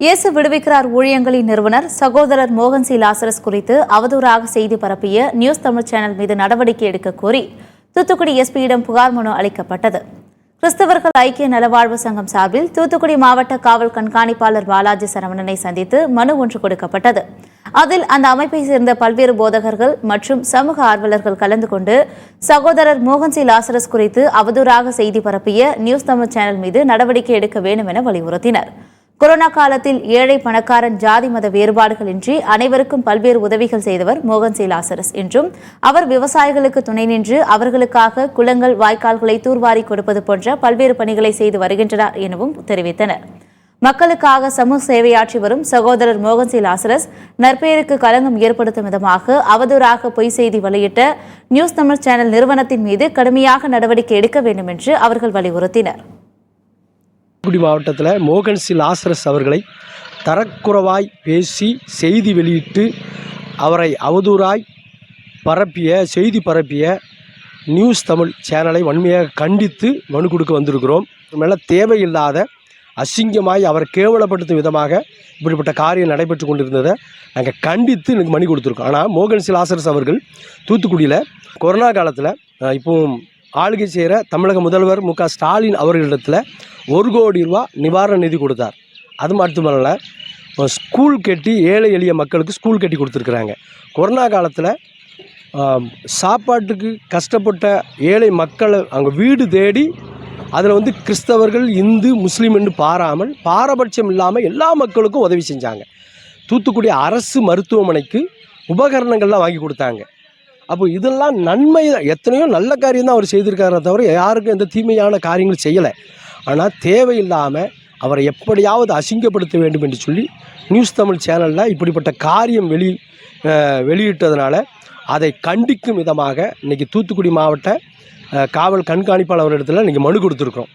இயேசு விடுவிக்கிறார் ஊழியங்களின் நிறுவனர் சகோதரர் மோகன் சி. லாசரஸ் குறித்து அவதூறாக செய்தி பரப்பிய நியூஸ் தமிழ் சேனல் மீது நடவடிக்கை எடுக்க கோரி தூத்துக்குடி எஸ்பியிடம் புகார் மனு அளிக்கப்பட்டது. கிறிஸ்தவர்கள் ஐக்கிய நலவாழ்வு சங்கம் சார்பில் தூத்துக்குடி மாவட்ட காவல் கண்காணிப்பாளர் பாலாஜி சரவணனை சந்தித்து மனு ஒன்று கொடுக்கப்பட்டது. அதில் அந்த அமைப்பை சேர்ந்த பல்வேறு போதகர்கள் மற்றும் சமூக ஆர்வலர்கள் கலந்து கொண்டு சகோதரர் மோகன் சி. லாசரஸ் குறித்து அவதூறாக செய்தி பரப்பிய நியூஸ் தமிழ் சேனல் மீது நடவடிக்கை எடுக்க வேண்டும் என வலியுறுத்தினர். கொரோனா காலத்தில் ஏழை பணக்காரன் ஜாதி மத வேறுபாடுகளின்றி அனைவருக்கும் பல்வேறு உதவிகள் செய்தவர் மோகன் சீலாசரஸ் என்றும் அவர் விவசாயிகளுக்கு துணை நின்று அவர்களுக்காக குளங்கள் வாய்க்கால்களை தூர்வாரி கொடுப்பது போன்ற பல்வேறு பணிகளை செய்து வருகின்றனர் எனவும் தெரிவித்தனர். மக்களுக்காக சமூக சேவையாற்றி வரும் சகோதரர் மோகன் சி லாசரஸ் நற்பெயருக்கு களங்கம் ஏற்படுத்தும் விதமாக அவதூறாக பொய் செய்தி வெளியிட்ட நியூஸ் தமிழ் சேனல் நிறுவனத்தின் மீது கடுமையாக நடவடிக்கை எடுக்க வேண்டும் என்று அவர்கள் வலியுறுத்தினர். தூத்துக்குடி மாவட்டத்தில் மோகன் சி லாசரஸ் அவர்களை தரக்குறைவாய் பேசி செய்தி வெளியிட்டு அவரை அவதூறாய் பரப்பிய செய்தி பரப்பிய நியூஸ் தமிழ் சேனலை வன்மையாக கண்டித்து மனு கொடுக்க வந்திருக்கிறோம். மேலே தேவையில்லாத அசிங்கமாய் அவர் கேவலப்படுத்தும் விதமாக இப்படிப்பட்ட காரியம் நடைபெற்று கொண்டிருந்ததை நாங்கள் கண்டித்து எனக்கு மணி கொடுத்துருக்கோம். ஆனால் மோகன் சிலாசரஸ் அவர்கள் தூத்துக்குடியில் கொரோனா காலத்தில் இப்போ ஆளுகை செய்கிற தமிழக முதல்வர் மு க ஸ்டாலின் அவர்களிடத்தில் ஒரு கோடி ரூபா நிவாரண நிதி கொடுத்தார். அது மட்டுமல்ல ஸ்கூல் கட்டி ஏழை எளிய மக்களுக்கு ஸ்கூல் கட்டி கொடுத்துருக்குறாங்க. கொரோனா காலத்தில் சாப்பாட்டுக்கு கஷ்டப்பட்ட ஏழை மக்களை அங்கே வீடு தேடி அதில் வந்து கிறிஸ்தவர்கள் இந்து முஸ்லீம் என்று பாராமல் பாரபட்சம் இல்லாமல் எல்லா மக்களுக்கும் உதவி செஞ்சாங்க. தூத்துக்குடி அரசு மருத்துவமனைக்கு உபகரணங்கள்லாம் வாங்கி கொடுத்தாங்க. அப்போ இதெல்லாம் நன்மை எத்தனையோ நல்ல காரியம் தான் அவர் செய்திருக்காரே தவிர யாருக்கும் எந்த தீமையான காரியங்களும் செய்யலை. ஆனால் தேவையில்லாமல் அவரை எப்படியாவது அசிங்கப்படுத்த வேண்டும் என்று சொல்லி நியூஸ் தமிழ் சேனலில் இப்படிப்பட்ட காரியம் வெளி வெளியிட்டதுனால அதை கண்டிக்கும் விதமாக இன்றைக்கி தூத்துக்குடி மாவட்ட காவல் கண்காணிப்பாளர் இடத்துல இன்றைக்கி மனு கொடுத்துருக்கோம்